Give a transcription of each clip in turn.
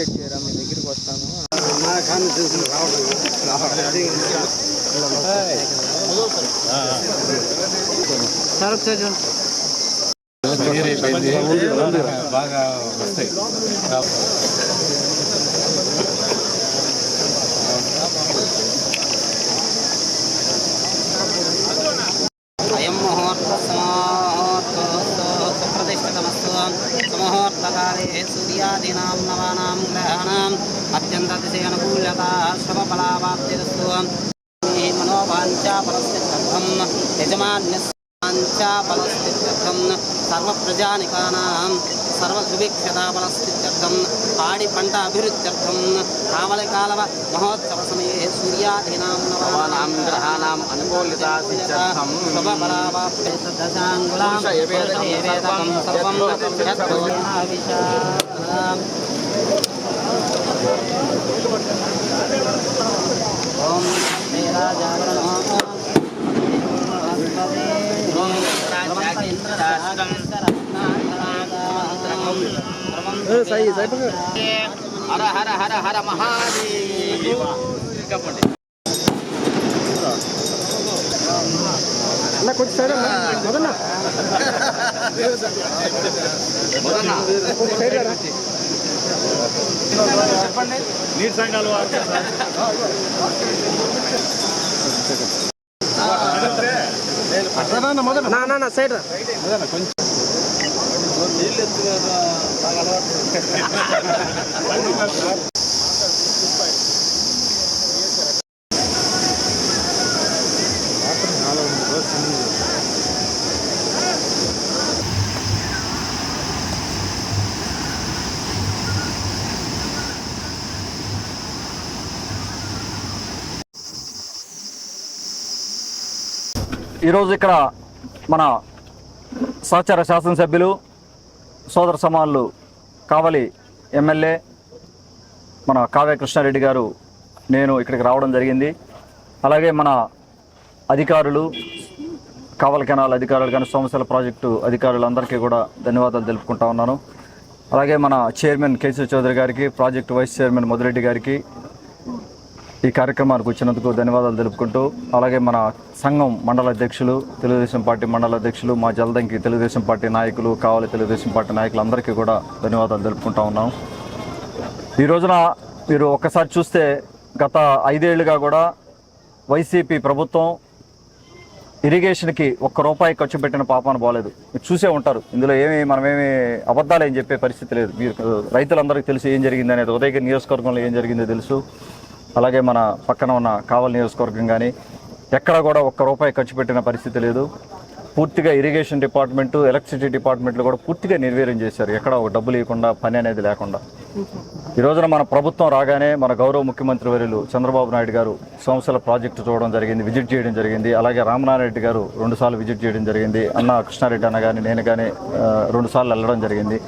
Check చేయరా? మీ దగ్గరికి వస్తాను. సార్ ఒకసారి చూడండి. బాగా వస్తాయి. అయం ముహూర్తసమాహూర్తోత్సవప్రతిష్ఠితమస్తు సుముహూర్తకాలే సూర్యాదీనాం నవానాం గ్రహాణాం అత్యంతతిశయనుకూల్యత శుభఫలావాప్తిరస్తు మీ సర్వప్రజానికానాం సర్వసుభిక్షతాఫలస్థిత్యర్థం పాడి పంట అభివృద్ధ్యర్థం కావలి కాలవ మహోత్సవ సమయే సూర్యాదీనాం నవానాం శుభఫలావాప్తే దశాంగులాం పురుషయేవేదకం సర్వం ఓం శ్రీరాజాయ నమః ఓం హర హర హర హర మహాదేవ. అన్న కొంచెం సైడ్ అన్న మొదన్న కొంచెం సైడ్ రా. నీటి సంఘాలు వారు నా నా నా సైడ్ ఈరోజు ఇక్కడ మన సహచార శాసనసభ్యులు సోదర సమానులు కావలి ఎమ్మెల్యే మన కావ్య కృష్ణారెడ్డి గారు నేను ఇక్కడికి రావడం జరిగింది. అలాగే మన అధికారులు కావలి కెనాల్ అధికారులు కానీ సోమశల ప్రాజెక్టు అధికారులందరికీ కూడా ధన్యవాదాలు తెలుపుకుంటా ఉన్నాను. అలాగే మన చైర్మన్ కేసీ చౌదరి గారికి ప్రాజెక్టు వైస్ చైర్మన్ మధురెడ్డి గారికి ఈ కార్యక్రమానికి వచ్చినందుకు ధన్యవాదాలు తెలుపుకుంటూ అలాగే మన సంఘం మండల అధ్యక్షులు తెలుగుదేశం పార్టీ మండల అధ్యక్షులు మా జలదంకి తెలుగుదేశం పార్టీ నాయకులు కావాలి తెలుగుదేశం పార్టీ నాయకులందరికీ కూడా ధన్యవాదాలు తెలుపుకుంటా ఉన్నాం. ఈ రోజున మీరు ఒక్కసారి చూస్తే గత ఐదేళ్ళుగా కూడా వైసీపీ ప్రభుత్వం ఇరిగేషన్కి ఒక్క రూపాయి ఖర్చు పెట్టిన పాపాన బాగలేదు మీరు చూసే ఉంటారు. ఇందులో ఏమి మనమేమి అబద్ధాలు ఏం చెప్పే పరిస్థితి లేదు. మీరు రైతులందరికీ తెలుసు ఏం జరిగింది అనేది ఉదయగిరి నియోజకవర్గంలో ఏం జరిగిందో తెలుసు. అలాగే మన పక్కన ఉన్న కావలి నియోజకవర్గం కానీ ఎక్కడ కూడా ఒక్క రూపాయి ఖర్చు పెట్టిన పరిస్థితి లేదు. పూర్తిగా ఇరిగేషన్ డిపార్ట్మెంటు ఎలక్ట్రిసిటీ డిపార్ట్మెంట్లు కూడా పూర్తిగా నిర్వీర్యం చేశారు. ఎక్కడ ఒక డబ్బులు ఇవ్వకుండా పని అనేది లేకుండా. ఈ రోజున మన ప్రభుత్వం రాగానే మన గౌరవ ముఖ్యమంత్రి వర్యులు చంద్రబాబు నాయుడు గారు సంస్థల ప్రాజెక్టు చూడడం జరిగింది విజిట్ చేయడం జరిగింది. అలాగే రామనారాయణ గారు రెండుసార్లు విజిట్ చేయడం జరిగింది. అన్న కృష్ణారెడ్డి అన్న కానీ నేను కానీ రెండుసార్లు వెళ్ళడం జరిగింది.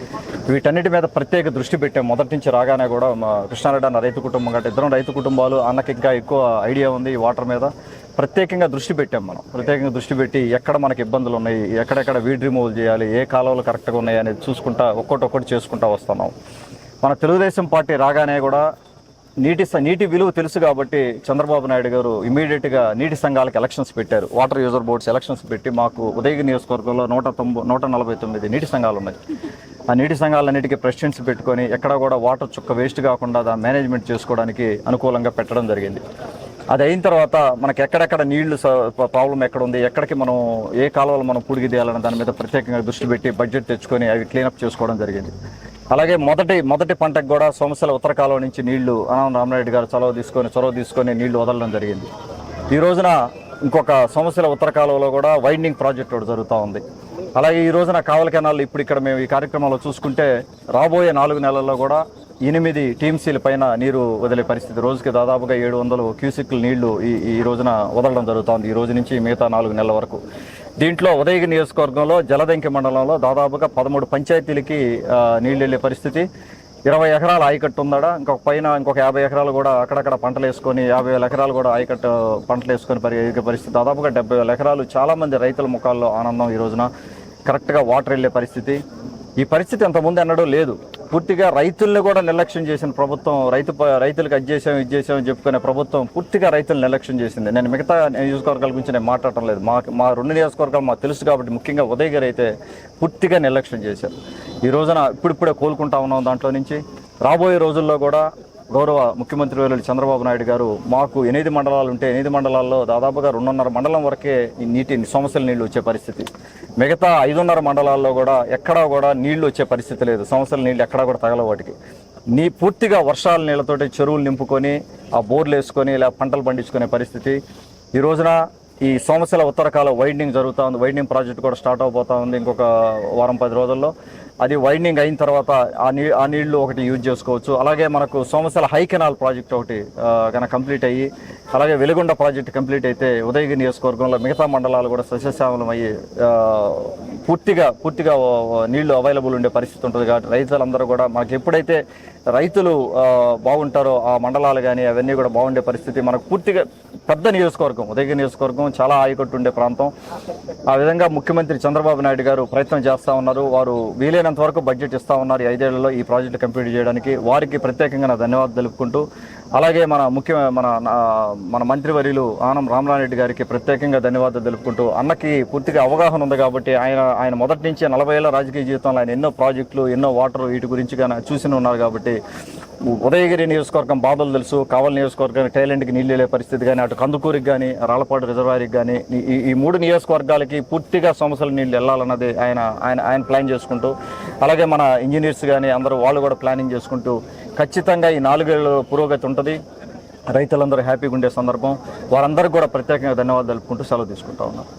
వీటన్నిటి మీద ప్రత్యేక దృష్టి పెట్టాం మొదటి నుంచి రాగానే కూడా మా కృష్ణారెడ్డి అన్న రైతు కుటుంబం గట్రా ఇద్దరం రైతు కుటుంబాలు అన్నకి ఇంకా ఎక్కువ ఐడియా ఉంది ఈ వాటర్ మీద. ప్రత్యేకంగా దృష్టి పెట్టాం మనం. ప్రత్యేకంగా దృష్టి పెట్టి ఎక్కడ మనకి ఇబ్బందులు ఉన్నాయి ఎక్కడెక్కడ వీడ్ రిమూవల్ చేయాలి ఏ కాలువలు కరెక్ట్గా ఉన్నాయి అనేది చూసుకుంటా ఒక్కొక్కటి ఒక్కటి చేసుకుంటా వస్తున్నాం. మన తెలుగుదేశం పార్టీ రాగానే కూడా నీటి స- నీటి విలువ తెలుసు కాబట్టి చంద్రబాబు నాయుడు గారు ఇమీడియట్గా నీటి సంఘాలకు ఎలక్షన్స్ పెట్టారు. వాటర్ యూజర్ బోర్డ్స్ ఎలక్షన్స్ పెట్టి మాకు ఉదయగిరి నియోజకవర్గంలో నూట తొంభై నూట నలభై తొమ్మిది నీటి సంఘాలు ఉన్నాయి. ఆ నీటి సంఘాలన్నిటికీ ప్రెసిడెంట్స్ పెట్టుకొని ఎక్కడ కూడా వాటర్ చుక్క వేస్ట్ కాకుండా దాని మేనేజ్మెంట్ చేసుకోవడానికి అనుకూలంగా పెట్టడం జరిగింది. అది అయిన తర్వాత మనకి ఎక్కడెక్కడ నీళ్ళు ప్రాబ్లం ఎక్కడ ఉంది ఎక్కడికి మనం ఏ కాలువలు మనం పూడికి తీయాలనే దాని మీద ప్రత్యేకంగా దృష్టి పెట్టి బడ్జెట్ తెచ్చుకొని అవి క్లీనప్ చేసుకోవడం జరిగింది. అలాగే మొదటి మొదటి పంటకు కూడా సోమశల ఉత్తర కాలువ నుంచి నీళ్ళు అనంత రామనాయుడు గారు చొరవ తీసుకొని చొరవ తీసుకొని నీళ్ళు వదలడం జరిగింది. ఈ రోజున ఇంకొక సమస్యల ఉత్తర కాలువలో కూడా వైండింగ్ ప్రాజెక్ట్ ఒకటి జరుగుతూ ఉంది. అలాగే ఈ రోజున కావల కెనాల్ ఇప్పుడు ఇక్కడ మేము ఈ కార్యక్రమంలో చూసుకుంటే రాబోయే నాలుగు నెలల్లో కూడా ఎనిమిది టీమ్సీల పైన నీరు వదిలే పరిస్థితి. రోజుకి దాదాపుగా ఏడు వందలు క్యూసిక్లు నీళ్ళు ఈ ఈ రోజున వదలడం జరుగుతుంది ఈ రోజు నుంచి మిగతా నాలుగు నెలల వరకు. దీంట్లో ఉదయగిరి నియోజకవర్గంలో జలదంకి మండలంలో దాదాపుగా పదమూడు పంచాయతీలకి నీళ్ళు వెళ్ళే పరిస్థితి. ఇరవై ఎకరాల ఆయకట్టు ఉందడ ఇంకొక పైన ఇంకొక యాభై ఎకరాలు కూడా అక్కడక్కడ పంటలు వేసుకొని యాభై వేల ఎకరాలు కూడా ఆయకట్టు పంటలు వేసుకొని పరి పరిస్థితి. దాదాపుగా డెబ్బై వేల ఎకరాలు చాలామంది రైతుల ముఖాల్లో ఆనందం ఈ రోజున. కరెక్ట్గా వాటర్ వెళ్ళే పరిస్థితి. ఈ పరిస్థితి అంతకుముందు ఎన్నడూ లేదు. పూర్తిగా రైతుల్ని కూడా నిర్లక్ష్యం చేసిన ప్రభుత్వం రైతు ప- రైతులకు అది చేసాం ఇది చేసాం అని చెప్పుకునే ప్రభుత్వం పూర్తిగా రైతులను నిర్లక్ష్యం చేసింది. నేను మిగతా నియోజకవర్గాల గురించి నేను మాట్లాడటం లేదు. మా మా రెండు నియోజకవర్గాలు మాకు తెలుసు కాబట్టి ముఖ్యంగా ఉదయగిరి అయితే పూర్తిగా నిర్లక్ష్యం చేశారు. ఈ రోజున ఇప్పుడిప్పుడే కోలుకుంటా ఉన్నాం దాంట్లో నుంచి. రాబోయే రోజుల్లో కూడా గౌరవ ముఖ్యమంత్రి వర్యులు చంద్రబాబు నాయుడు గారు మాకు ఎనిమిది మండలాలు ఉంటే ఎనిమిది మండలాల్లో దాదాపుగా రెండున్నర మండలం వరకే ఈ నీటి సమస్యల నీళ్ళు వచ్చే పరిస్థితి. మిగతా ఐదున్నర మండలాల్లో కూడా ఎక్కడా కూడా నీళ్ళు వచ్చే పరిస్థితి లేదు. సమస్యల నీళ్ళు ఎక్కడా కూడా తగల వాటికి. నీ పూర్తిగా వర్షాల నీళ్ళతోటి చెరువులు నింపుకొని ఆ బోర్లు వేసుకొని ఇలా పంటలు పండించుకునే పరిస్థితి. ఈ రోజున ఈ సోమశిల ఉత్తరకాల వైండింగ్ జరుగుతూ ఉంది. వైండింగ్ ప్రాజెక్ట్ కూడా స్టార్ట్ అవబోతూ ఉంది ఇంకొక వారం పది రోజుల్లో. అది వైండింగ్ అయిన తర్వాత ఆ నీ ఆ నీళ్ళు ఒకటి యూజ్ చేసుకోవచ్చు. అలాగే మనకు సోమశిల హై కెనాల్ ప్రాజెక్ట్ ఒకటి కనుక కంప్లీట్ అయ్యి అలాగే వెలుగొండ ప్రాజెక్ట్ కంప్లీట్ అయితే ఉదయగిరి నియోజకవర్గంలో మిగతా మండలాలు కూడా సస్యశ్యామలం అయ్యి పూర్తిగా పూర్తిగా నీళ్ళు అవైలబుల్ ఉండే పరిస్థితి ఉంటుంది. కాబట్టి రైతులందరూ కూడా మనకి ఎప్పుడైతే రైతులు బాగుంటారో ఆ మండలాలు కానీ అవన్నీ కూడా బాగుండే పరిస్థితి మనకు పూర్తిగా పెద్ద నియోజకవర్గం ఉదయగిరి నియోజకవర్గం చాలా ఆయకట్టు ఉండే ప్రాంతం. ఆ విధంగా ముఖ్యమంత్రి చంద్రబాబు నాయుడు గారు ప్రయత్నం చేస్తూ ఉన్నారు. వారు వీలైనంత వరకు బడ్జెట్ ఇస్తూ ఉన్నారు ఈ ఐదేళ్ళలో ఈ ప్రాజెక్టు కంప్లీట్ చేయడానికి. వారికి ప్రత్యేకంగా నా ధన్యవాదాలు తెలుపుకుంటూ అలాగే మన ముఖ్య మన నా- మన మంత్రివర్యులు ఆనం రామరారెడ్డి గారికి ప్రత్యేకంగా ధన్యవాదాలు తెలుపుకుంటూ అన్నకి పూర్తిగా అవగాహన ఉంది కాబట్టి ఆయన ఆయన మొదటి నుంచి నలభై ఏళ్ళ రాజకీయ జీవితంలో ఆయన ఎన్నో ప్రాజెక్టులు ఎన్నో వాటర్ వీటి గురించి కానీ చూసి ఉన్నారు కాబట్టి ఉదయగిరి నియోజకవర్గం బాధలు తెలుసు కావలి నియోజకవర్గానికి టైలెంట్కి నీళ్ళు వెళ్ళే పరిస్థితి కానీ అటు కందుకూరికి కానీ రాళ్ళపాడు రిజర్వాయర్కి కానీ ఈ- ఈ మూడు నియోజకవర్గాలకి పూర్తిగా సమస్యలు నీళ్ళు వెళ్ళాలన్నది ఆయన ఆయన ఆయన ప్లాన్ చేసుకుంటూ అలాగే మన ఇంజనీర్స్ కానీ అందరూ వాళ్ళు కూడా ప్లానింగ్ చేసుకుంటూ ఖచ్చితంగా ఈ నాలుగేళ్ళు పురోగతి ఉంటుంది. రైతులందరూ హ్యాపీగా ఉండే సందర్భం. వారందరికీ కూడా ప్రత్యేకంగా ధన్యవాదాలు తెలుపుకుంటూ సెలవు తీసుకుంటా ఉన్నారు